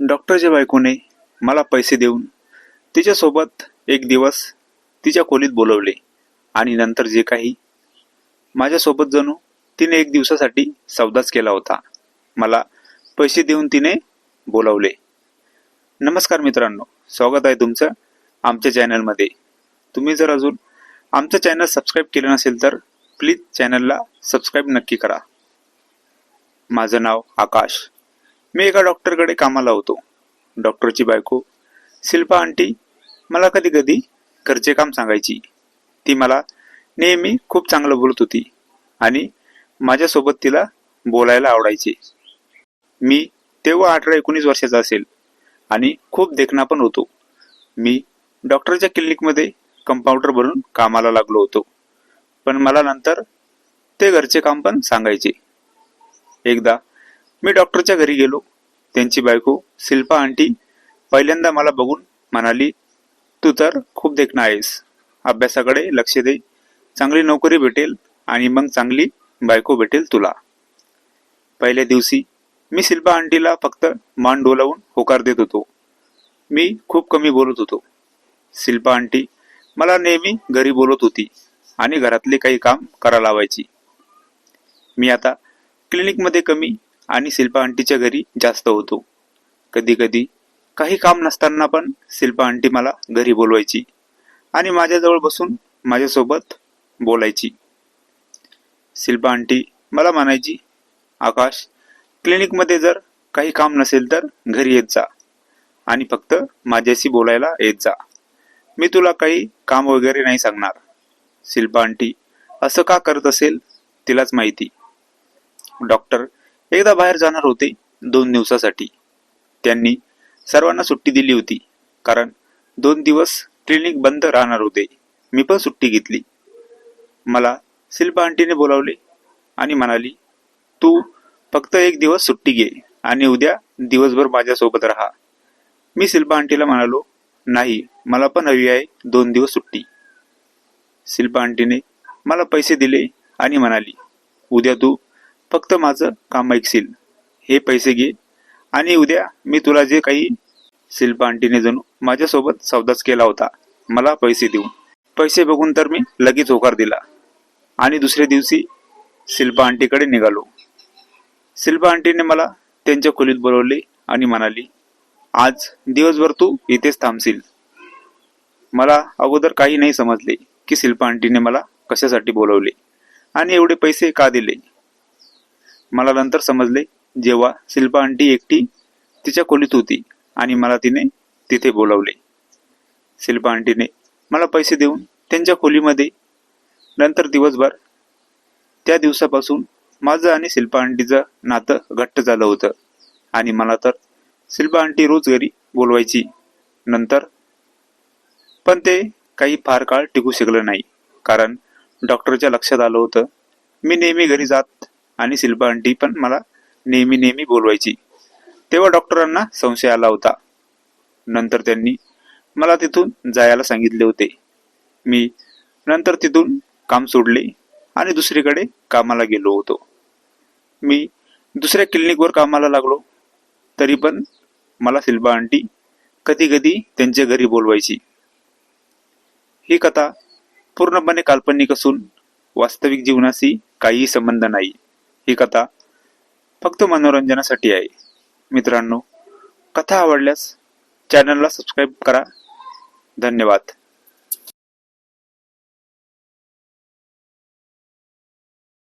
डॉक्टरच्या बायकोने मला पैसे देऊन तिच्यासोबत एक दिवस तिच्या खोलीत बोलवले आणि नंतर जे काही माझ्यासोबत जणू तिने एक दिवसासाठी सौदाच केला होता. मला पैसे देऊन तिने बोलावले. नमस्कार मित्रांनो स्वागत आहे तुमचं आमच्या चॅनलमध्ये. तुम्ही जर अजून आमचं चॅनल सबस्क्राईब केलं नसेल तर प्लीज चॅनलला सबस्क्राईब नक्की करा. माझं नाव आकाश. मी एका डॉक्टरकडे कामाला होतो. डॉक्टरची बायको शिल्पा आंटी मला कधी कधी घरचे काम सांगायची. ती मला नेहमी खूप चांगलं बोलत होती आणि माझ्यासोबत तिला बोलायला आवडायचे. मी तेव्हा अठरा एकोणीस वर्षाचा असेल आणि खूप देखणा पण होतो. मी डॉक्टरच्या क्लिनिकमध्ये कंपाऊंडर बनून कामाला लागलो होतो. पण मला नंतर ते घरचे काम पण सांगायचे. एकदा मी डॉक्टरच्या घरी गेलो. त्यांची बायको शिल्पा आंटी पहिल्यांदा मला बघून म्हणाली तू तर खूप देखणा आहेस. अभ्यासाकडे लक्ष दे. चांगली नोकरी भेटेल आणि मग चांगली बायको भेटेल तुला. पहिल्या दिवशी मी शिल्पा आंटीला फक्त मान डोलावून होकार देत होतो. मी खूप कमी बोलत होतो. शिल्पा आंटी मला नेहमी घरी बोलत होती आणि घरातले काही काम करा लावायची. मी आता क्लिनिकमध्ये कमी आणि शिल्पा आंटीच्या घरी जास्त होतो. कधी कधी काही काम नसताना पण शिल्पा आंटी मला घरी बोलवायची आणि माझ्याजवळ बसून माझ्यासोबत बोलायची. शिल्पा आंटी मला म्हणायची आकाश क्लिनिकमध्ये जर काही काम नसेल तर घरी येत जा आणि फक्त माझ्याशी बोलायला येत जा. मी तुला काही काम वगैरे नाही सांगणार. शिल्पा आंटी असं का करत असेल तिलाच माहिती. डॉक्टर एकदा बाहेर जाणार होते दोन दिवसासाठी. त्यांनी सर्वांना सुट्टी दिली होती कारण दोन दिवस क्लिनिक बंद राहणार होते. मी पण सुट्टी घेतली. मला शिल्पा आंटीने बोलावले आणि म्हणाली तू फक्त एक दिवस सुट्टी घे आणि उद्या दिवसभर माझ्यासोबत राहा. मी शिल्पा आंटीला म्हणालो नाही मला पण हवी आहे दोन दिवस सुट्टी. शिल्पा आंटीने मला पैसे दिले आणि म्हणाली उद्या तू फक्त माझं काम ऐकशील. हे पैसे घे आणि उद्या मी तुला जे काही शिल्पा आंटीने जणू माझ्यासोबत सौदाच केला होता मला पैसे देऊन पैसे बघून तर मी लगेच होकार दिला. आणि दुसऱ्या दिवशी शिल्पा आंटीकडे निघालो. शिल्पा आंटीने मला त्यांच्या खोलीत बोलवले आणि म्हणाली आज दिवसभर तू इथेच थांबशील. मला अगोदर काही नाही समजले की शिल्पा आंटीने मला कशासाठी बोलवले आणि एवढे पैसे का दिले? मला नंतर समजले जेव्हा शिल्पा आंटी एकटी तिच्या खोलीत होती आणि मला तिने तिथे बोलावले. शिल्पा आंटीने मला पैसे देऊन त्यांच्या खोलीमध्ये नंतर दिवसभर त्या दिवसापासून माझं आणि शिल्पा आंटीचं नातं घट्ट झालं होतं आणि मला तर शिल्पा आंटी रोज घरी बोलवायची. नंतर पण ते काही फार काळ टिकू शकलं नाही कारण डॉक्टरच्या लक्षात आलं होतं मी नेहमी घरी जात आणि शिल्पा आंटी पण मला नेहमी नेहमी बोलवायची. तेव्हा डॉक्टरांना संशय आला होता. नंतर त्यांनी मला तिथून जायला सांगितले होते. मी नंतर तिथून काम सोडले आणि दुसरीकडे कामाला गेलो होतो. मी दुसऱ्या क्लिनिकवर कामाला लागलो. तरी पण मला शिल्पा आंटी कधी कधी त्यांच्या घरी बोलवायची. ही कथा पूर्णपणे काल्पनिक असून वास्तविक जीवनाशी काहीही संबंध नाही. ही कथा फक्त मनोरंजनासाठी आहे. मित्रांनो कथा आवडल्यास चॅनलला सबस्क्राईब करा. धन्यवाद.